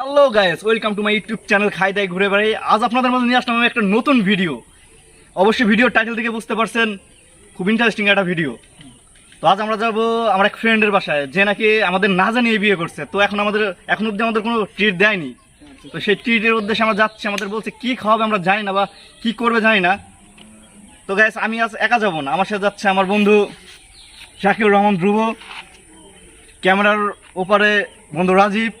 Hello guys welcome to my YouTube channel খাই দাই ঘুরে বেড়াই আজ আপনাদের মধ্যে নিয়ে আসলাম একটা নতুন ভিডিও অবশ্যই ভিডিও টাইটেল থেকে বুঝতে পারছেন, খুব ইন্টারেস্টিং একটা ভিডিও তো আজ আমরা যাব আমার এক ফ্রেন্ডের বাসায়, যে নাকি আমাদের না জানিয়ে বিয়ে করছে। তো এখন আমাদের, এখন অব্দি আমাদের কোনো ট্রিট দেয়নি। তো সেই ট্রিটের উদ্দেশ্যে আমরা যাচ্ছি, আমাদের বলছে কি খাওয়াবে আমরা জানি না বা কি করবে জানি না। তো গাইস আমি আজ একা যাব না, আমার সাথে যাচ্ছে আমার বন্ধু শাকির রহমান ধ্রুব। ক্যামেরার ওপারে বন্ধু রাজীব।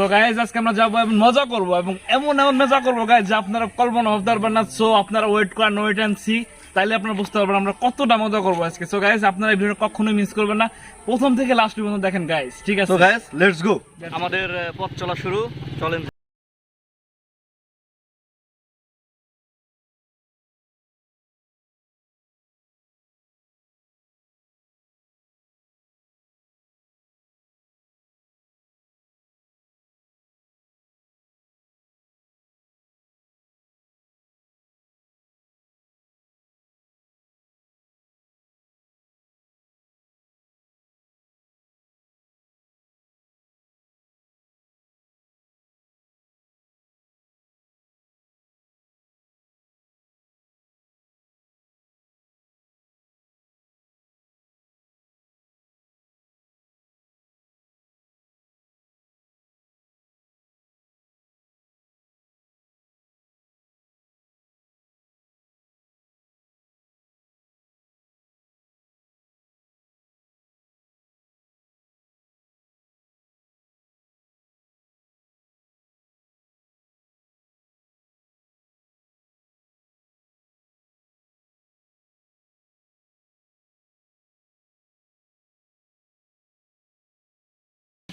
তো গাইজ আজকে আমরা যাব এবং মজা করব এবং এমন এমন মজা করব গাইজ যে আপনারা কল্পনা ভাবতে পারবেন না সো আপনারা ওয়েট করেন ওয়েট অ্যান্ড সি তাইলে আপনারা বুঝতে পারবেন আমরা কতটা মজা করব আজকে। সো গাইজ আপনারা এই ভিডিও কখনোই মিস করবেন না। প্রথম থেকে লাস্ট পর্যন্ত দেখেন গাইজ ঠিক আছে? তো গাইস লেটস গো আমাদের পথ চলা শুরু। চলেন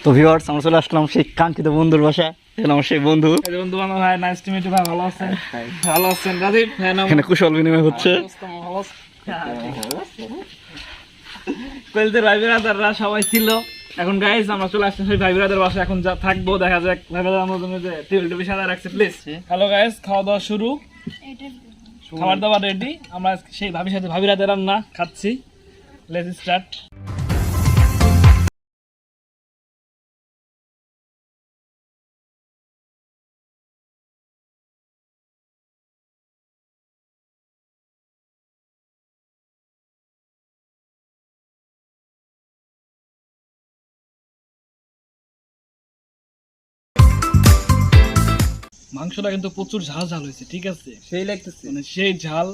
তো ভিউয়ার্স আমরা চলে আসলাম সেই কাঙ্ক্ষিত বন্ধুর বাসা এখানে আমার সেই বন্ধু। বন্ধু বান্ধব ভাই নাইস টু মিট ভাই ভালো আছেন? ভালো আছেন রাজীব? হ্যাঁ এখানে কুশল বিনিময় হচ্ছে। কয়েলদের ভাই বিরাদাররা সবাই ছিল। এখন গাইজ আমরা চলে আসছি সেই ভাই বিরাদের বাসা এখন যা থাকব দেখা যাক ভাই বিরাদার আমার যে টেবিল টেবিল সাদা রাখছে প্লিজ হ্যালো গাইজ খাওয়া দাওয়া শুরু। খাবার দাবার রেডি আমরা সেই ভাবির সাথে ভাবিরাদের রান্না খাচ্ছি। লেটস স্টার্ট মাংসটা কিন্তু প্রচুর ঝাল ঝাল হয়েছে ঠিক আছে? সেই লাগতেছে। মানে সেই ঝাল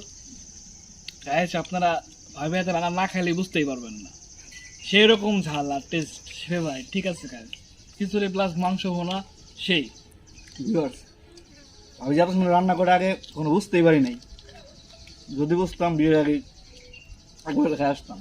গাইস আপনারা ভাবে হাতে রান্না না খাইলে বুঝতেই পারবেন না। সেই রকম ঝাল আর টেস্ট সে ভাই ঠিক আছে গাইস খিচুড়ি প্লাস মাংস ভোনা সেই। আমি যত সময় রান্না করে আগে কোনো বুঝতেই পারি নাই। যদি বুঝতাম বিয়ের আগে একবার খেয়ে আসতাম।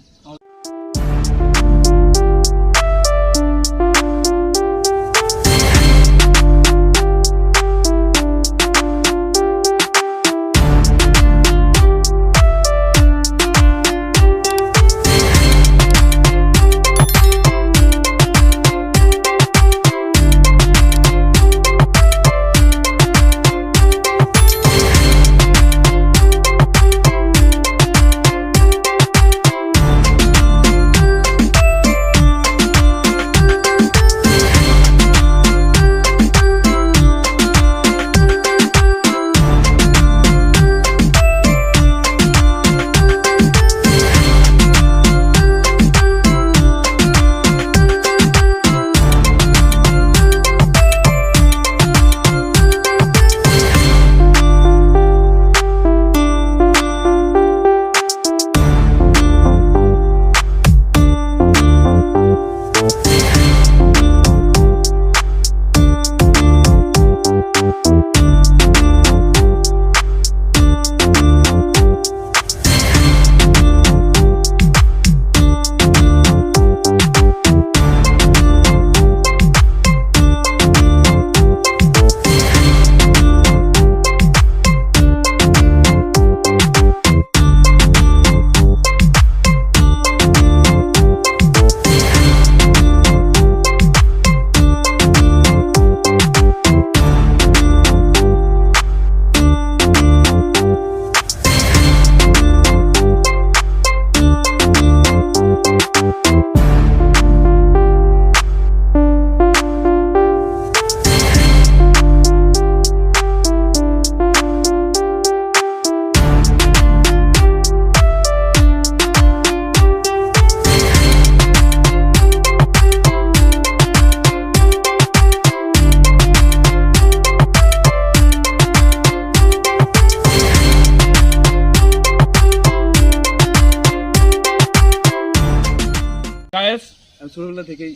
ছোটবেলা থেকেই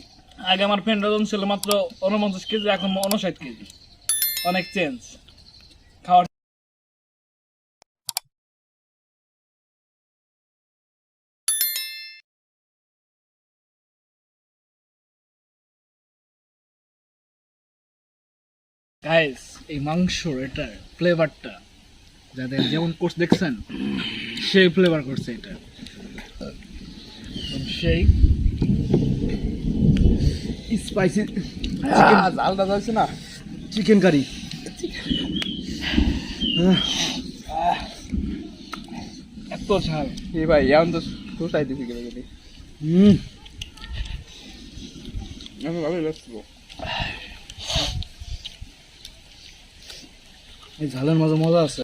আগে আমার ফ্রেন্ড ওজন ছিল মাত্র উনপঞ্চাশ কেজি এখন উনষাট কেজি। অনেক চেঞ্জ খাওয়ার গাইস এই মাংসর এটা ফ্লেভারটা যাদের যেমন কোর্স দেখছেন সেই ফ্লেভার করছে এটা। সেই স্পাইসি জালটা যাচ্ছে না। চিকেন কারি এত ঝাল। এ ভাই এখন তো কোথায় দিছি গেলে গেলে হুম। আমি ভালোই লাগছিল এই ঝালের মাঝে মজা আছে।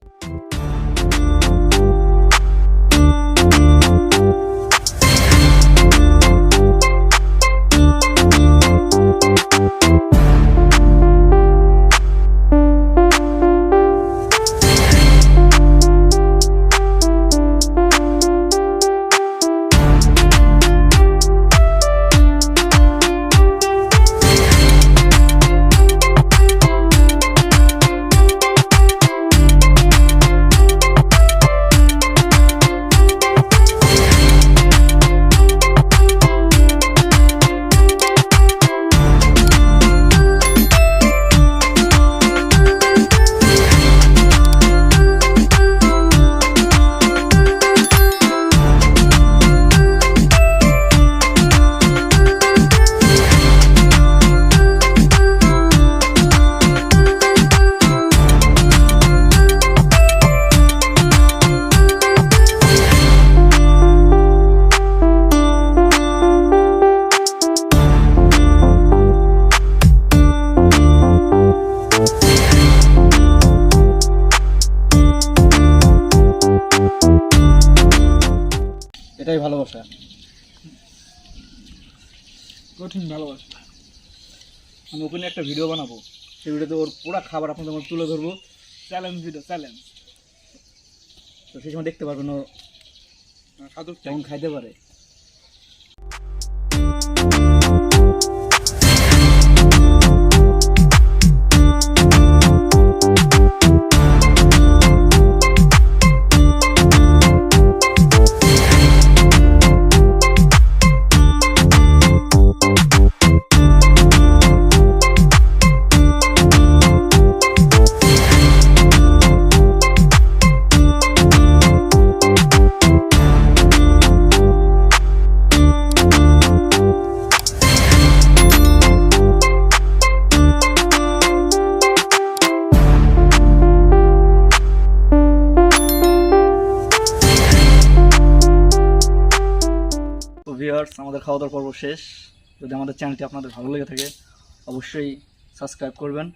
ভালোবাসা। কঠিন ভালোবাসা। আমি ওখানে একটা ভিডিও বানাবো। সেই ভিডিওতে ওর পুরো খাবার আপনাদের মধ্যে তুলে ধরবো। চ্যালেঞ্জ ভিডিও চ্যালেঞ্জ তো সেই সময় দেখতে পারবেন ও কেমন খাইতে পারে। ভিউয়ার্স, আমাদের খাওয়া দাওয়ার পর্ব শেষ। যদি আমাদের চ্যানেলটি আপনাদের ভালো লেগে থাকে, অবশ্যই সাবস্ক্রাইব করবেন,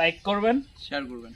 লাইক করবেন, শেয়ার করবেন।